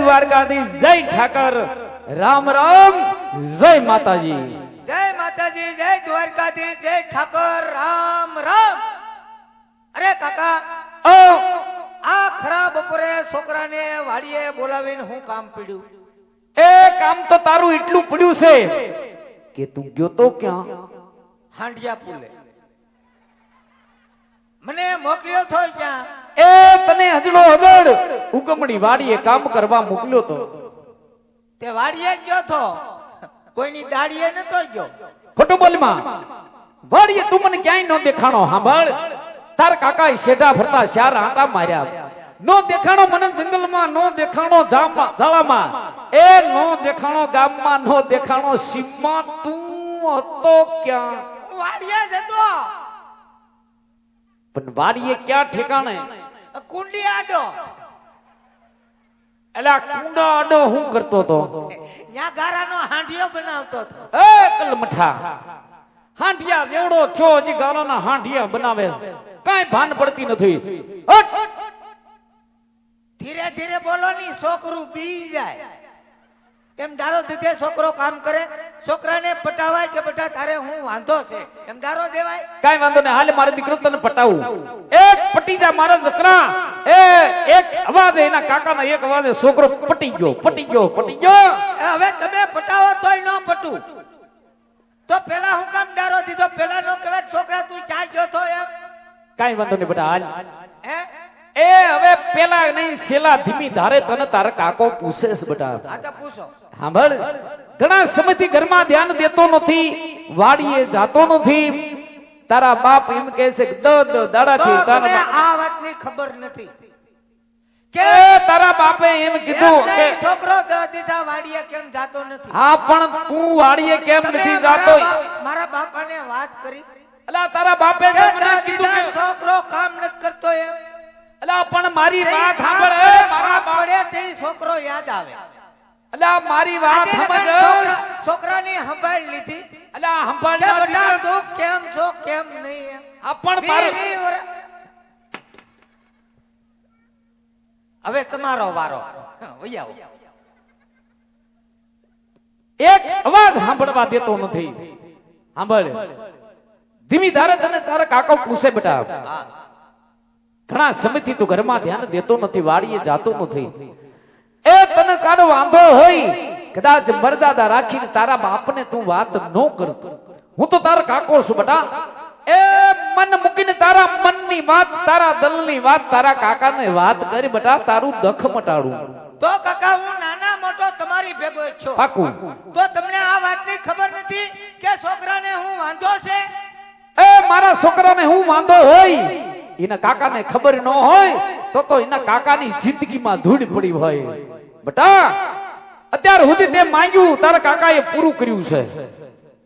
દ્વારકાધીશ જય ઠાકર. રામ રામ જય માતાજી. જય માતાજી જય દ્વારકાધીશ જય ઠાકર. રામ રામ. અરે કાકા ઓ આ ખરા બપોરે છોકરાને વાડીએ બોલાવીને હું કામ પીડ્યું? એ કામ તો તારું એટલું પડ્યું છે કે તું ગયો તો ક્યાં? હાંડિયા પુલે. મને મોકલ્યો તો ક્યાં? એ તને હજડો હજડ ઉગમણી વાડીએ કામ કરવા મોકલ્યો તો. તે વાડીએ ગયો તો. કોઈની દાડીએ નતો ગયો. ખોટું બોલમાં. વાડીએ તું મને ક્યાંય ન દેખાણો સાંભળ તાર કાકા શેઢા ફરતા શાર આટા માર્યા. નો દેખાણો મને જંગલમાં નો દેખાણો ઝાલામાં એ નો દેખાણો ગામમાં નો દેખાણો સીમમાં. તું હતો ક્યાં? વાડીએ જતો પણ વાડીએ ક્યાં ઠેકાણે? કુંડી આડો. એટલે કુંડા આડો હું કરતો તો ત્યાં ગારાનો હાંડિયો બનાવતો તો એ કલમઠા હાંડિયા જેવડો છો હજી ગારાના હાંડિયા બનાવે છે. કાંઈ ભાન પડતી નથી. ધીરે ધીરે બોલો ની છોકરું બી જાય. એમ ડારો દીધે છોકરો કામ કરે છોકરાને પટાવાય કે બેટા તારે હું વાંધો છે? એમ ડારો દેવાય? કઈ વાંધો નહીં હાલે મારે દીકરો તને પટાવું. એક પટી જા મારા એ એક અવાજ એના કાકાના એક અવાજે છોકરો પટી ગયો પટી ગયો પટી ગયો. હવે તમે પટાવો તોય ન પટું. તો પેલા હું કામ ડારો દીધો? પેલા નો કહેવાય છોકરા તું ચા ગયો તો એમ? કઈ વાંધો નહીં બેટા હાલ. હે? એ હવે પેલા નહીં સેલા ધીમી ધારે તને તારા કાકો પૂછે છે બેટા. હા તો પૂછો. સાંભળ ઘણા સમયથી ઘરમાં ધ્યાન દેતો નથી વાડીએ જાતો નથી. તારા બાપ એમ કહે છે દ દ દાડાથી આ વાતની ખબર નથી. કે તારા બાપે એમ કીધું કે છોકરો દીધા વાડીએ કેમ જાતો નથી? હા પણ તું વાડીએ કેમ નથી જાતો? મારા બાપાને વાત કરી. અલા તારા બાપે કે મને કીધું કે છોકરો કામ નથી કરતો એમ? અલા પણ મારી વાત સાંભળ મારા કામ તે છોકરો યાદ આવે. અલા મારી વાત સમજ છોકરાની સંભાળ લીધી. અલા સંભાળ ના બેટા તું કેમ છો કેમ નહીં આ પણ મારે હવે તમારો વારો. આવો. એક અવાજ સાંભળવા દેતો નથી. સાંભળ. ધીમી ધારે તને તારા કાકો પૂછે બેટા. ઘણા સમયથી તું ઘરમાં ધ્યાન દેતો નથી વાડીએ જાતો નથી. તને કાનો વાંધો હોય? કદાચ મર્યાદા રાખીને તારા બાપને તું વાત ન કરતો હું તો તારા કાકો છું બટા. એ મન મૂકીને તારા મનની વાત તારા દલની વાત તારા કાકાને વાત કરી બટા તારું દખ મટાડું. તો કાકા હું નાના મોટો તમારી ભેગો છું. પાકું. તો તમને આ વાતની ખબર નથી કે છોકરાને હું વાંધો છે? એ મારા છોકરાને હું વાંધો હોય? એના કાકાને ખબર ન હોય તો તો એના કાકાની જિંદગીમાં ધૂળ પડી હોય. બટા, અત્યાર સુધી તે માંગ્યું, તારા કાકાએ પૂરું કર્યું છે.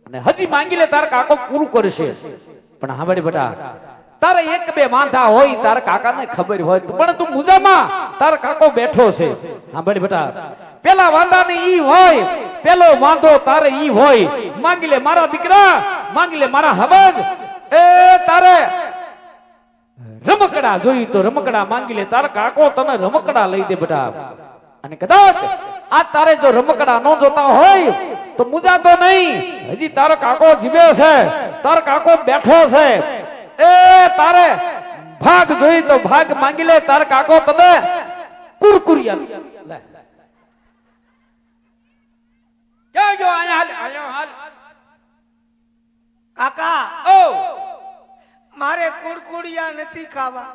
અને હજી માંગી લે, તારા કાકો પૂરું કરશે. પણ હાંભળ બટા, તારે એક બે માથા હોય, તારા કાકાને ખબર હોય પણ તું મુજામાં, તારા કાકો બેઠો છે. હાંભળ બેટા, પેલા વાંધાની ઈ હોય, પેલો વાંધો તારે ઈ હોય. માંગી લે મારા દીકરા, માંગી લે મારા હબજ. એ તારે રમકડા જોઈ તો રમકડા માંગી લે, તારા કાકો તને રમકડા લઈ દે બેટા. અને કદાચ આ તારે જો રમકડા ન જોતા હોય તો મુજાતો નહીં. હજી તારો કાકો જીવે છે. તારો કાકો બેઠો છે. એ તારે ભાગ જોઈ તો ભાગ માંગી લે. તાર કાકો તને કુરકુરિયા લે. ક્યાં ગયો? આયા હાલ આયા હાલ. કાકા ઓ. મારે કુડકુડિયા નથી ખાવા.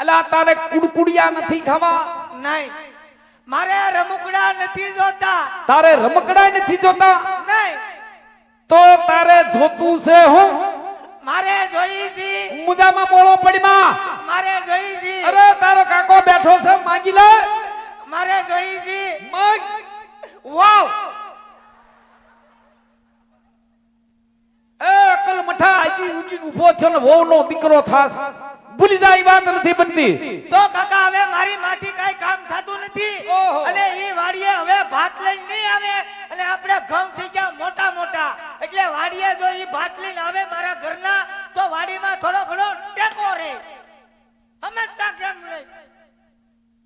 અલા તારે કુડકુડિયા નથી ખાવા? નહીં. મારે રમકડા નથી જોતા. તારે રમકડા નથી જોતા? નહીં. તો તારે જોતું છે હું? મારે જોઈ છે. મુજામાં બોળો પડીમાં. મારે જોઈ છે. અરે તારો કાકો બેઠો છે માંગી લે. મારે જોઈ છે. માંગ. વાવ. એ અકલ મઠા આજી ઉજી ઊભો થયો ને વહુ નો દીકરો થાસ ભૂલી જાય એ વાત નથી બનતી. તો કાકા હવે મારી માથી કઈ કામ થતું નથી. અને એ વાડીએ હવે ભાત લઈને નહીં આવે. અને આપણે ઘઉં થઈ ગયા મોટા મોટા. એટલે વાડીએ જો એ ભાત લઈને આવે મારા ઘરના તો વાડીમાં થોડો ઘણો ટેકો રહે. સમજતા કેમ નહીં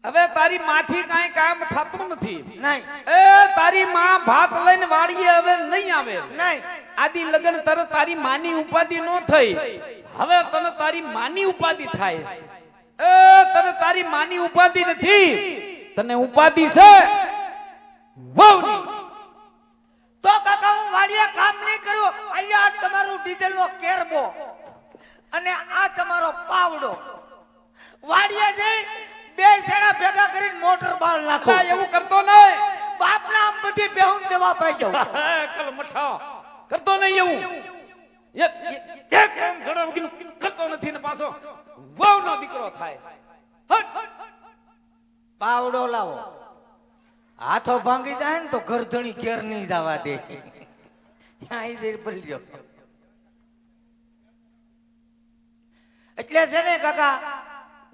હવે તારી માથી કઈ કામ થતું નથી. નહીં. એ તારી માં ભાત લઈને વાડીએ હવે નહીં આવે. નહીં. આદિ લગન તરત તારી માની ઉપાધિ નો થઈ. હવે તને તારી માની ઉપાધિ થાય. છે. એ તને તારી માની ઉપાધિ નથી. તને ઉપાધિ છે વહુની. તો કાકા હું વાડીએ કામ નહીં કરું અહીંયા આ તમારું ડીઝલ નો કેરબો અને આ તમારો પાવડો. વાડીએ જઈ બે સેણા ભેગા કરીને મોટર બાળ નાખો. ના, એવું કરતો નહીં બાપના આમ બધી બેહું દેવા પાઈ જાવ કલ મઠા. કરતો નહીં એવું. એક કામ ઘણા વગીન કરતો નથી ને પાછો વહુનો દીકરો થાય. હટ. પાવડો લાવો. હાથો ભાંગી જાય ને તો ઘરધણી ઘેર નહીં જવા દે. અહીં જઈ પલ્યો એટલે છે ને કાકા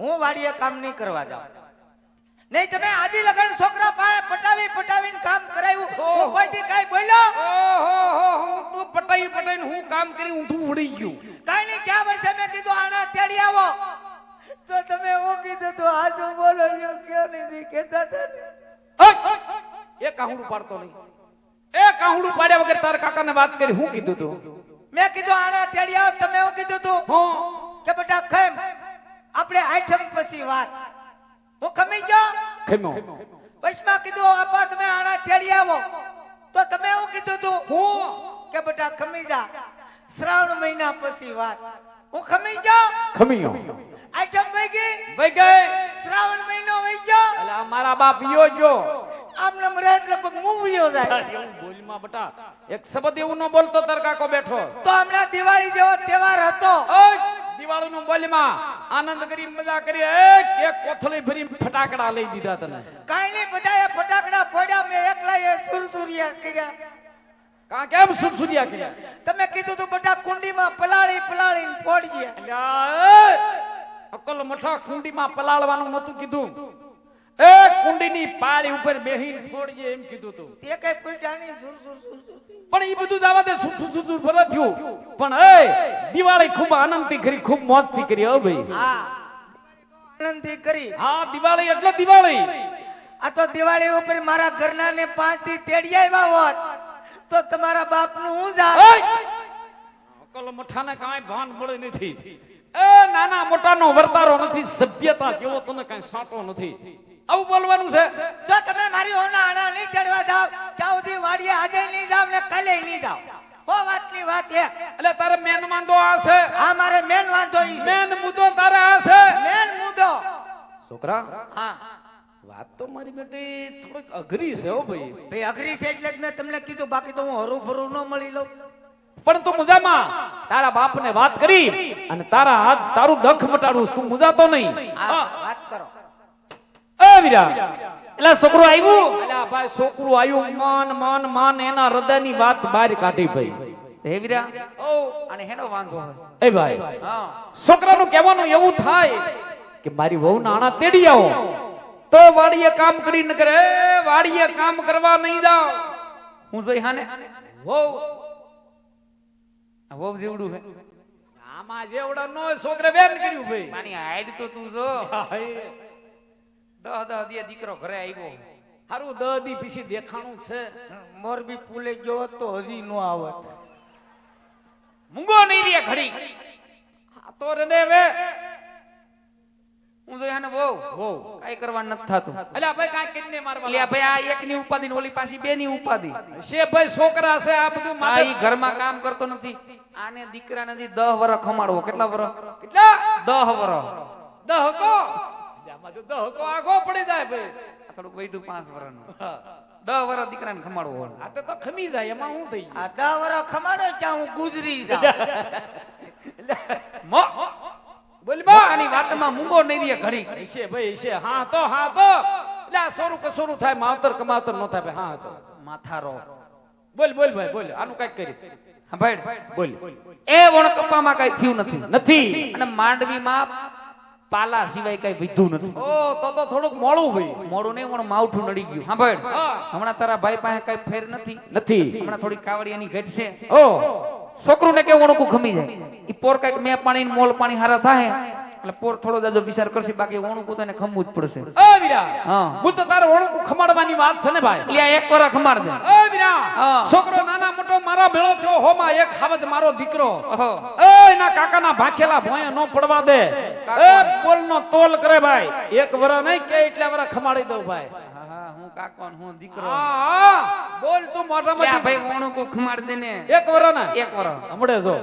હું વાડીએ કામ નહીં કરવા જાઉં. નહીં તમે આદિ લગન છોકરા પાસે પટાવી પટાવીને કામ કરાવ્યું હું કોઈથી કાંઈ બોલ્યો? ઓહો હો તું પટાઈ પટાઈને હું કામ કરી ઊંધું ઉડી ગયું. કાંઈ નહીં ક્યાં વર્ષે મેં કીધું આણા તેડી આવો? તો તમે હું કીધું તો આજુ બોલો કેમ નહીં કહેતા હતા ને. એ કાહુડું પાડતો નહીં. એ કાહુડું પાડ્યા વગર તારા કાકાને વાત કરી હું કીધું તું? મેં કીધું આના તેડી આવો. તમે હું કીધું તું હું. આપણે આઠમ પછી વાત. હું ખમી ગયો? ખમ્યો. વચમાં કીધું આપા તમે આણા તેડી આવો. તો તમે એવું કીધું તું? હું? કે બેટા ખમી જા. શ્રાવણ મહિના પછી વાત. હું ખમી ગયો? ખમ્યો. આઈટમ વહી ગઈ. શ્રાવણ મહિનો વહી ગયો? એટલે આ મારા બાપ યો ગયો. આમ નમ રહે લગભગ મૂવીઓ જાય. એવું બોલમાં બેટા એક શબ્દ એવું ન બોલતો તરકાકો બેઠો. તો હમણાં દિવાળી જેવો તહેવાર હતો. દિવાળીનું બોલમાં આનંદ કરી મજા કરી એ કોથળી ભરી ફટાકડા લઈ દીધા તને. કાંઈ નહીં બધાએ ફટાકડા ફોડ્યા મેં એકલા એ સુરસુરિયા કર્યા. કા કેમ સુરસુરિયા કર્યા? તમે કીધું તું બધા કુંડીમાં પલાળી પલાળીને ફોડજે. અકલ મઠા કુંડીમાં પલાળવાનું નતું કીધું. એ કુંડીની પાળી ઉપર બેહીને ફોડજે એમ કીધું તું. તે કઈ પૂછ્યા નહીં સુરસુર. સુર સુર સુર સુર. પણ એ બધું જવા દે સુર સુર ભલે થયું. પણ એ દિવાળી ખૂબ આનંદથી કરી ખૂબ મોજથી કરી હો ભાઈ. હા. આનંદથી કરી. હા દિવાળી એટલે દિવાળી. આ તો દિવાળી ઉપર મારા ઘરના ને પાંચથી તેડી આવ્યા હોત તો તમારા બાપનું હું! જા! અકલ મઠાને કાંઈ ભાન મળે નથી. એ નાના મોટાનો વર્તારો નથી સભ્યતા જેવો તને કાંઈ સાટો નથી. આવું બોલવાનું છે? જો તમે મારી હોના આણા નહીં ચડવા જાવ ત્યાં સુધી વાડીએ આજે નહીં જાવ ને કાલે નહીં જાવ. હો વાતની વાત એક એટલે તારે મેન વાંધો આ છે? આ મારે મેન વાંધો ઈ છે. મેન મુદ્દો તારે આ છે? મેન મુદ્દો. છોકરા હા. વાત તો મારી બેટી થોડીક અઘરી છે હો ભાઈ. ભાઈ અઘરી છે એટલે જ મેં તમને કીધું બાકી તો હું હરું ફરું ન મળી લઉં. પણ તું મુજામાં તારા બાપને વાત કરી અને તારા હાથ તારું દખ મટાડું તું મુજાતો નહીં. વાત કરો. વીરા એટલે છોકરો આવ્યું? એટલે ભાઈ છોકરો આવ્યું. મન મન મન એના હૃદયની વાત બહાર કાઢી ભાઈ. હે વીરા? ઓ અને હેનો વાંધો એ ભાઈ હા. છોકરાનું કહેવાનું એવું થાય કે મારી વહુ નાણા તેડી આવો. તો વાડીએ કામ કરી ન કરે. એ વાડીએ કામ કરવા નહીં જાવ હું જોઈ હાને? વહુ. આ વહુ જેવડું હે. આમાં જેવડા નો છોકરે બેન કર્યું ભાઈ. માની હાઈડ તો તું જો. હાય. દહ દહ દે દીકરો ઘરે આવ્યો. હારું દદી પીસી દેખાણું છે. મોરબી પુલે ગયો તો હજી નો આવત. મૂંગો નહીં રે ઘડી. આ તો રને વે હું તો એને વહુ. વહુ. કાઈ કરવા નથી થતું. એટલે ભાઈ કાંઈ કિડને મારવા લે ભાઈ આ એક ની ઉપાધિ ને ઓલી પાછી બે ની ઉપાધિ. છે ભાઈ છોકરા છે આ બધું આ માથે ઈ ઘરમાં કામ કરતો નથી. આને દીકરા નથી દહ વર ખમાડવો. કેટલા વર કેટલા? દહ વર દહકો આમાં તો દહકો આગો પડી જાય ભાઈ. આ થોડુંક વૈધું પાંચ વરનું દહ વર દીકરાને ખમાડવો આ તો તો ખમી જાય એમાં હું થઈ આ દહ વર્ષ ખમાડો ત્યાં હું ગુજરી જાઉં. બોલબો આની વાતમાં મૂંગો નહીં રે ઘડી છે ભાઈ છે હા તો હા તો. એટલે આ સોરું કસોરું થાય માવતર કમાવતર નો થાય હા તો. માથારો બોલ બોલ ભાઈ બોલ. આનું કંઈક કરી. ભાઈ. બોલ. એ વણકપ્પામાં કઈ થયું નથી. નથી. અને માંડવીમાં પાલા સિવાય કઈ વિધું નથી. ઓ તો તો થોડુંક મોડું ભાઈ. મોડું નહીં પણ માવઠું નડી ગયું. સાંભળ. હમણાં તારા ભાઈ પાસે કઈ ફેર નથી? નથી. હમણાં થોડી કાવડિયાની ઘટ છે. ઓ. છોકરું ને કેવું ઓણકું ખમી જાય? ઈ પોર કંઈક મેં પાણી મોલ પાણી હારા થાય એટલે પોર થોડો દાદો વિચાર કરશે બાકી ઓણું પોતાને ખમવું જ પડશે. એ વીરા હા. હું તો તારે ઓળખું ખમાડવાની વાત છે ને ભાઈ? લે એક વાર ખમાડ દે. એ વીરા છોકરો નાના મોટો મારા ભેળો થયો હો માં એક હાવજ મારો દીકરો. એ એના કાકાના ભાખેલા ભોંય નો પડવા દે. એ બોલનો તોલ કરે ભાઈ. એક વરા નહીં કે એટલા વરા ખમાડી દઉં ભાઈ. હા હા હું કાકો હું દીકરો. બોલ તું મોઢામાં ભાઈ ઓણું કો ખમાડ દે ને. એક વરા ને એક વાર. હમણે જો.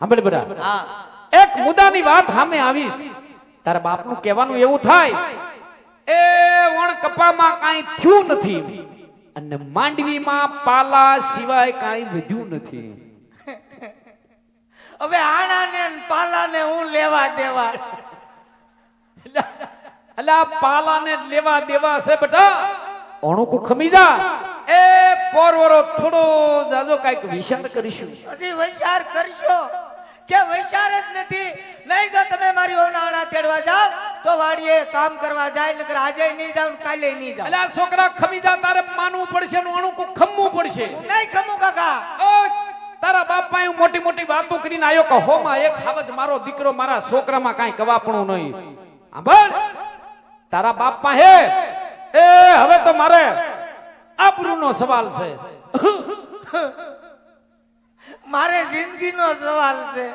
સાંભળ બધા એક મુદ્દાની વાત સામે આવીશ. તારા બાપનું કહેવાનું એવું થાય. એ વણ કપામાં કાંઈ થયું નથી. અને માંડવીમાં પાલા સિવાય કાંઈ વધ્યું નથી. હવે આણાને ને પાલાને હું લેવા દેવા? આ પાલાને જ લેવા દેવા છે બેટા. ઓણુકુ ખમી જા એ પોરવરો થોડો જાજો કાંઈક વિચાર કરીશું. હજી વિચાર કરશો? કે વિચાર જ નથી. નહીં જો તમે મારી ઓનાળા તેડવા જાઓ તો વાડીએ કામ કરવા જાય નકર આજે નહીં જાવ કાલે નહીં જાવ એટલે છોકરા ખમી જા તારે માનવું પડશે નું અણુ કો ખમવું પડશે. નહીં ખમું કાકા. તારા બાપા એવું મોટી મોટી વાતો કરીને આવ્યો કે હોમાં એક હાવજ મારો દીકરો મારા છોકરામાં કાંઈ કવાપણું નહીં. સાંભળ તારા બાપા હે. એ હવે તો મારે આબરૂનો સવાલ છે. મારે જિંદગીનો સવાલ છે.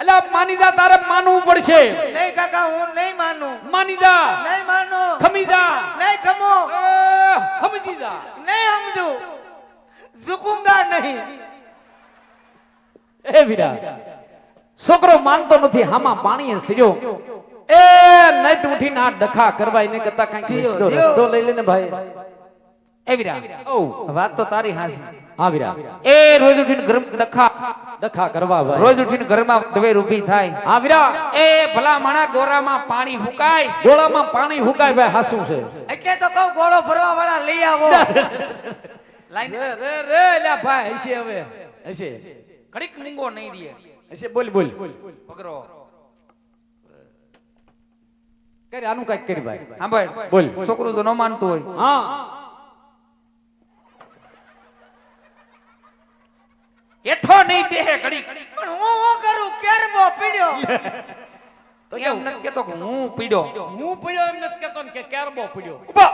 એટલે માની જા તારે માનવું પડશે. નહીં કાકા હું નહીં માનું. માની જા. નહીં માનું. ખમી જા. નહીં ખમો. સમજી જા. નહીં સમજુ ઝુકુંગા નહીં. એ વીરા છોકરો માનતો નથી હામાં પાણીએ સિર્યો એ નઈત ઉઠીને આ ડખા કરવા એને કરતા કઈ રસ્તો લઈ લેને ભાઈ. એ વીરા. ઓ વાત તો તારી હાસી હા વીરા એ રોજ ઉઠીને ગરમ દખા દખા કરવા ભાઈ રોજ ઉઠીને ઘરમાં દવેર ઊભી થાય. હા વીરા એ ભલા માણા ગોરામાં પાણી હુકાય. ગોળામાં પાણી હુકાય ભાઈ હાસું છે. એટલે તો કહું ગોળો ભરવા વાળા લઈ આવો. લાઈન રે રે રે લ્યા ભાઈ હશે હવે. હશે. કડીક મૂંગો નહીં દે. હશે બોલ બોલ. પકરો કરી આનું કંઈક કરી ભાઈ. સાંભળ બોલ. છોકરું તો ન માનતું હોય. હા. એઠો નહીં દેહે ઘડી. પણ હું હું કરું? કેરમો પીડ્યો? તો એમ નથી કેતો કે હું પીડ્યો. હું પીડ્યો એમ નથી કેતો કે કેરબો પીડ્યો. ઊભા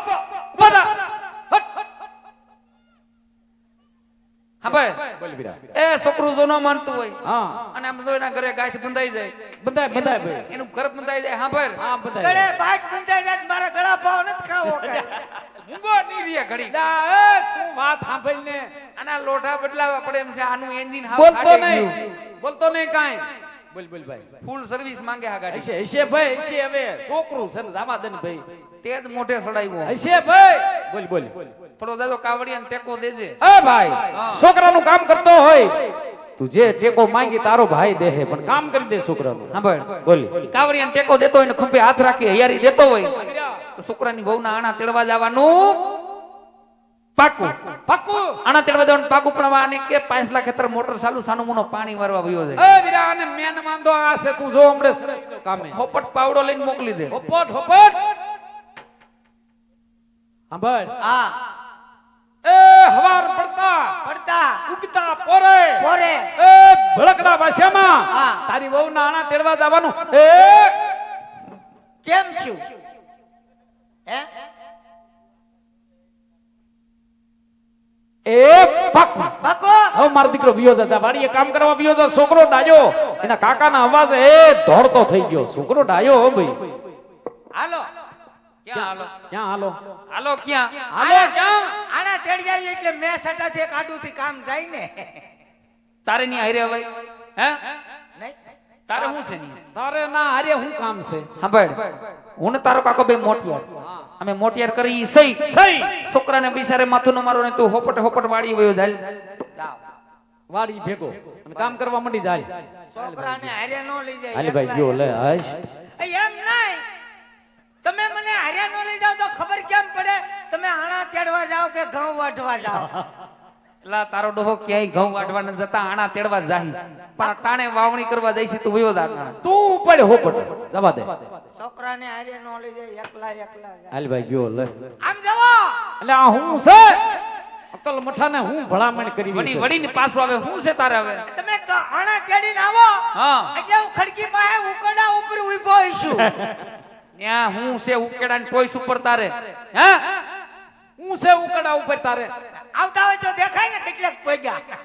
ઊભા થા. હટ. સાંભળ બોલ વીરા. એ છોકરું જો ન માનતું હોય હા. અને આમ તો એના ઘરે ગાંઠ બંધાઈ જાય. બંધાય બંધાય ભાઈ. એનું ઘર બંધાઈ જાય. સાંભળ હા બંધાય. ગળે બાટ બંધાઈ જાય મારે ગળા ભાવ નથી ખાવો કાંઈ. મૂંગો નહીં રહે ઘડી. ના એ, તું વાત સાંભળ ને આના લોઢા બદલાવા પડે એમ છે આનું એન્જિન હાવ બોલતો નહીં. બોલતો નહીં કાંઈ. બોલ બોલ ભાઈ. ફૂલ સર્વિસ માંગે આ ગાડી. હશે હશે ભાઈ હશે હવે. છોકરું છે ને જામાદન ભાઈ. તે જ મોઢે સડાવ્યો હશે ભાઈ. બોલ બોલ. થોડો દાદો કાવડિયાને ટેકો દેજે. એ ભાઈ. છોકરાનું કામ કરતો હોય તું જે ટેકો માંગી તારો ભાઈ દેહે પણ કામ કરી દે છોકરાનું. સાંભળ. બોલ. કાવડિયાને ટેકો દેતો હોય ને ખંભે હાથ રાખી હૈયારી દેતો હોય તો છોકરાની વહુના આણા તેડવા જવાનું. પાકું. પાક્કું આણા તેડવા જવાનું પાકું પણ આને કે પાંચલા ખેતર મોટર ચાલુ સાનું મુનો પાણી મારવા ભયો છે એ વીરા અને મેન માંદો આ છે તું જો હમણે સરસ કામે. હોપટ પાવડો લઈને મોકલી દે. હોપટ હોપટ. સાંભળ આ એ હવાર પડતા. પડતા. ઉગતા પોરે. પોરે. એ ભળકડા ભાષામાં. હા. તારી વહુ ના આણા તેડવા જવાનું. એ કેમ છું? હે? એ પક. બાકો. હવે મારો દીકરો વિયો જતા. વાડીએ કામ કરવા વિયો તો છોકરો ડાયો. એના કાકાના અવાજ એ ધોરતો થઈ ગયો. છોકરો ડાયો હો ભાઈ. હાલો. ક્યાં હાલો? ક્યાં હાલો? હાલો ક્યાં? હાલો. ક્યાં? આના તેડી આવી એટલે મેં સટાથી એક આડુથી કામ જાય ને. તારે ની હારે હવે? હે? તારે શું છે તારે ના હારે હું કામ છે? સાંભળ હું ને તારો કાકો બે મોટિયાર. અમે મોટિયાર કરી સહી. સહી. છોકરાને બિચારે માથું ન મારો ને તું હોપટ હોપટ વાળી વયો જાય. વાડી ભેગો. અને કામ કરવા મંડી જાય. છોકરાને હારે નો લઈ જાય હાલે ભાઈ જો લે હાશ. એમ નહીં. તમે મને હારે નો લઈ જાવ તો ખબર કેમ પડે? તમે આણા તેડવા જાઓ કે ઘઉં વાઢવા જાઓ? એલા તારો ડોહો ક્યાંય ઘઉં વાઢવાને ન જતા આણા તેડવા જાહી. પણ તાણે વાવણી કરવા જાય છે તું વયો જા તું તું હો પડે જવા દે. છોકરાને આરે નો લઈ જાય એકલા એકલા જાય. હાલ ભાઈ ગયો લે. આમ જવો. એટલે આ હું છે? અકલ મઠાને હું ભલામણ કરી વળી છે? વળીને પાછું આવે શું છે તારે હવે? તમે આણા તેડીને આવો. હા. એટલે હું ખડકી પાસે ઉકડા ઉપર ઊભો હઈશું ત્યાં હું છે ઉકેડા ને ટોઈસ ઉપર તારે. હે? હું છે ઉકડા ઉપર તારે? આવતા હોય તો દેખાય ને કેટલાક પગ્યા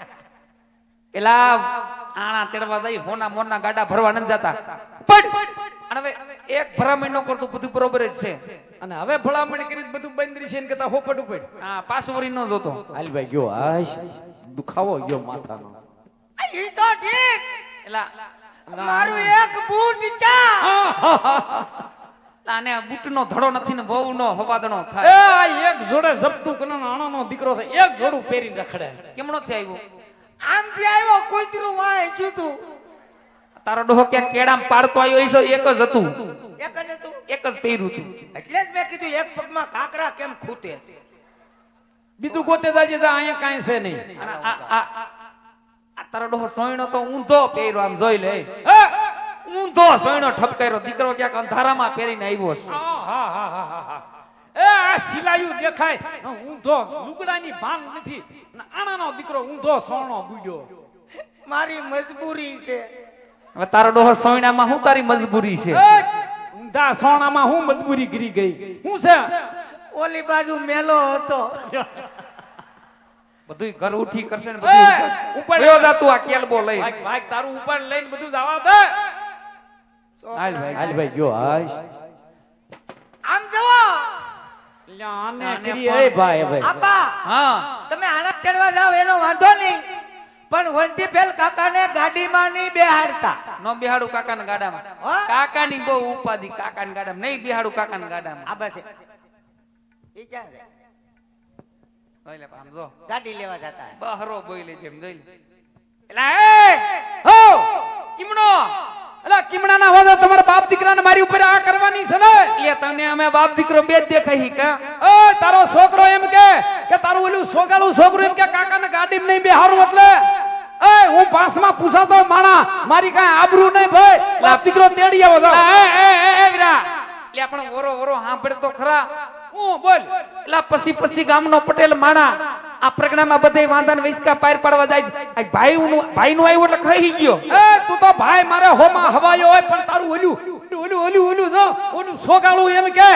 પેલા આણા તેડવા જઈ હોના મોના ગાડા ભરવા ન જતા. પણ અને હવે એક ભરામણ ન કરતું બધું બરોબર જ છે. અને હવે ભલામણ કરી બધું બંધ રહી છે ને કહેતા હોપટ ઉપર. હા પાછું વરી ન જોતો. હાલ ભાઈ ગયો આશ. દુખાવો ગયો માથાનો. આ ઈ તો ઠીક. એલા મારું એક બૂટ ચા. આને બૂટનો ધડો નથી ને બહુ નો હવાદણો એ થાય આ એક જોડે ઝપટું કનો આણાનો દીકરો થાય એક જોડું પહેરીને રખડે. કેમનો થી આવ્યો? આમથી આવ્યો કૂતરું વાય કીધું તારો ડોહો કે કેડામ પાડતો આવ્યો હશે એક જ હતું. એક જ હતું? એક જ પહેર્યું હતું. એટલે જ મેં કીધું એક પગમાં કાકરા કેમ ખૂટે બીજું ગોતે દાજી તો અહીંયા કાંઈ છે નહીં. આ આ- આ- આ તારો ડોહો સોયણો તો ઊંધો પહેર્યો આમ જોઈ લે. હે? ઊંધો સોયણો ઠપકાયરો દીકરો ક્યાંક અંધારામાં પહેરીને આવ્યો છે હા, હા, હા, હા, હા. એ આ સિલાયું દેખાય. ઊંધો લુગડાની ભાન નથી. આણાનો દીકરો ઊંધો સોણો ગુડ્યો મારી મજબૂરી છે. હવે તારો ડોહો સોયણામાં હું તારી મજબૂરી છે? ઊંધા સોણામાં હું મજબૂરી કરી ગઈ? હું છે? ઓલી બાજુ મેલો હતો. બધું ઘર ઉઠી કરશે ને બધું ઉપર- વયો તું આ કેલબો લઈ ભાઈ ભાઈ તારું ઉપર લઈને બધું જવા દે. હાલ ભાઈ હાલ ભાઈ ગયો હાશ આમ જવો આને આને કરી એ ભાઈ હવે આપા. હા. તમે આણા ચડવા જાવ એનો વાંધો નહીં. પણ વંતી ફેલ કાકાને ગાડીમાં નહીં બેહાડતા. નો બિહાડું કાકા ના ગાડામાં કાકાની બહુ ઉપાધિ કાકા ના ગાડામાં. નહીં બિહાડું કાકા ના ગાડામાં. આ બસ ઈ ક્યાં છે? જોઈ લે જો. ગાડી લેવા જતા. બહરો બોલે જેમ જોઈ લે. એલા એ હો કિમણો. અલા કિમણાના હોય તમારા બાપ દીકરાને મારી ઉપર આ કરવાની છે ને? એટલે તને અમે બાપ દીકરો બે જ દેખાઈ કે? ઓ તારો છોકરો એમ કે કે તારું ઓલું સોગાલું છોકરું એમ કે કાકાને ગાડીમાં નહીં બેહારું એટલે? એ હું પાસમાં પૂછાતો માણા મારી કાંઈ આબરૂ નહીં ભાઈ. બાપ દીકરો તેડી આવો. એ એ એ વીરા. લે પણ ઓરો ઓરો સાંભળ તો ખરા. હું બોલ. એલા પછી પછી ગામનો પટેલ માણા. આ પ્રજ્ઞામાં બધે વાંધાને વૈસકા પાર પાડવા જાય. ભાઈ નું ભાઈ નું આવ્યું એટલે ખાઈ ગયો. એ તું તો ભાઈ મારે હોમાં હવાયો હોય પણ તારું ઓલું ઓલું ઓલું ઓલું જો ઓલું સોગાળું એમ કે.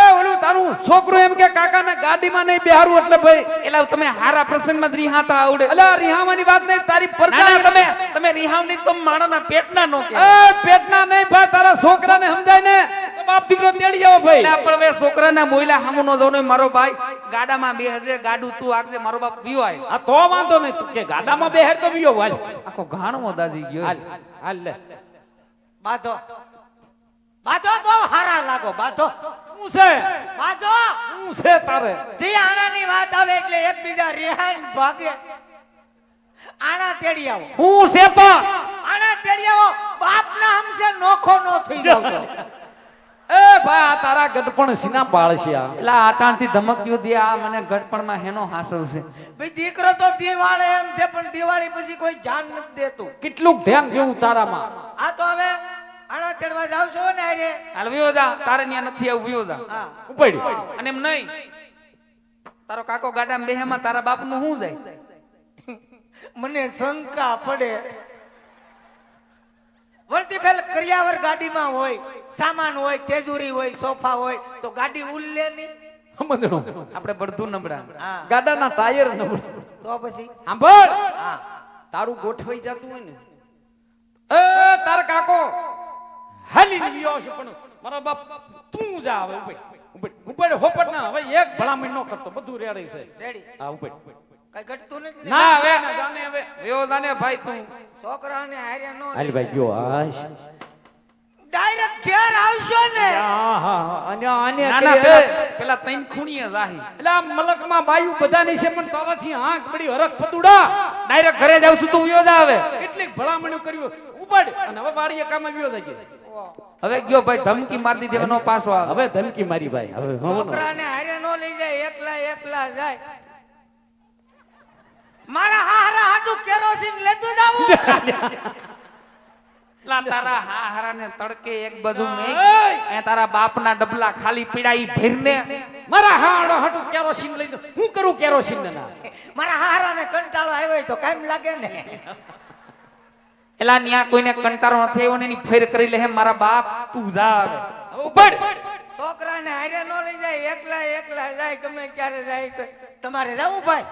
એ ઓલું તારું છોકરું એમ કે કાકાને ગાડીમાં નહીં બેહારું એટલે ભાઈ. એલા તમે હારા પ્રસંગમાં જ રિહાતા આવડે. અલા રિહાવાની વાત નહીં તારી ના તમે તમે રિહાવની તો માણાના પેટના નો કે એ પેટના નહીં ભાઈ તારા છોકરાને સમજાય ને. બાપ દીકરો તેડી જાવ ભાઈ. પણ હવે છોકરાના મોયલા હામુનો જોને મારો ભાઈ ગાડામાં બે હજે ગાડું તું આગજે મારો બાપ પીવો આય. આ તો વાંધો નહીં. કે ગાડામાં બેહેર તો બીયો હાલ. આખો ઘાણો દાજી ગયો. હાલ હાલ લે. બાધો. બાધો બહુ હારા લાગો. બાધો. હું છે? બાધો. હું છે તારે? જે આણાની વાત આવે એટલે એકબીજા રિહાઈન ભાગે. આણા તેડી આવો. હું સેપા આણા તેડી આવો. બાપના હમસે નોખો નો થઈ જાવ એ ભાઈ આ તારા ગઢપણ સીના છે આ. એલા આટાણથી ધમક્યું દે આ મને ગડપણમાં હેનો હાસવ છે. ભાઈ દીકરો તો દિવાળે એમ છે પણ દિવાળી પછી કોઈ જાન નથી દેતું. કેટલું ધ્યાન દેવું તારામાં? આ તો હવે આણા ચડવા જાવ છો ને અરે હાલ વિયો જા તારે ન્યા નથી આવું વિયો જા ઉપડી અને એમ નહીં તારો કાકો ગાડામાં બેહેમાં તારા બાપનું શું જાય? મને શંકા પડે. વળતી ફેલ કરિયાવર ગાડીમાં હોય સામાન હોય તેજુરી હોય સોફા હોય તો ગાડી ઉલ્લે નહીં. સમજણું આપણે બળધું નબળા. ગાડાના ટાયર નબળા. તો પછી? સાંભળ. તારું ગોઠવાઈ જતું હોય ને. એ તાર કાકો. હાલી ગયો છે પણ મારા બાપ તું જા હવે ઉપર ઉપર ઉપર હોપટ ના હવે એક ભલામણ નો કરતો. બધું રેડી છે. રેડી. હા ઉપર કઈ ઘટતું નથી ના? હવે જાને હવે વિયો ભાઈ તું. છોકરાને હારે નો હાલ ભાઈ ગયો આશ ડાયરેક્ટ ઘેર આવશો ને. હા હા હા અને ના ના પેલા તૈન ખૂણીએ જાહી. એટલે આ મલકમાં બાયુ બધાની છે પણ તારાથી આંખ પડી હરખ પતુડા. ડાયરેક્ટ ઘરે જાવ છું તું વિયો જા હવે કેટલીક ભલામણો કર્યું ઉપડ. અને હવે વાડીએ કામ આવ્યો હવે ગયો ભાઈ ધમકી મારી દીધી હવે નો પાછો આવે. હવે ધમકી મારી ભાઈ હવે ને. છોકરાને હારે નો લઈ જાય એકલા એકલા જાય. લા તારા હા તડકે એક બાજુ મેં તારા બાપના ડબલા ખાલી પીડાઈ ભીરને મારા હાડો હાટુ કેરોસીન લઈ દો. હું કરું કેરોસીન ના મારા હારાને કંટાળો આવ્યો તો કામ લાગે ને. એલા ન્યા કોઈને કંટાળો નથી આવ્યો ને એની ફેર કરી લે મારા બાપ તું જા ઉભડ છોકરાને હારે ન લઈ જાય એકલા એકલા જાય ગમે ક્યારે જાય તમારે જવું ભાઈ?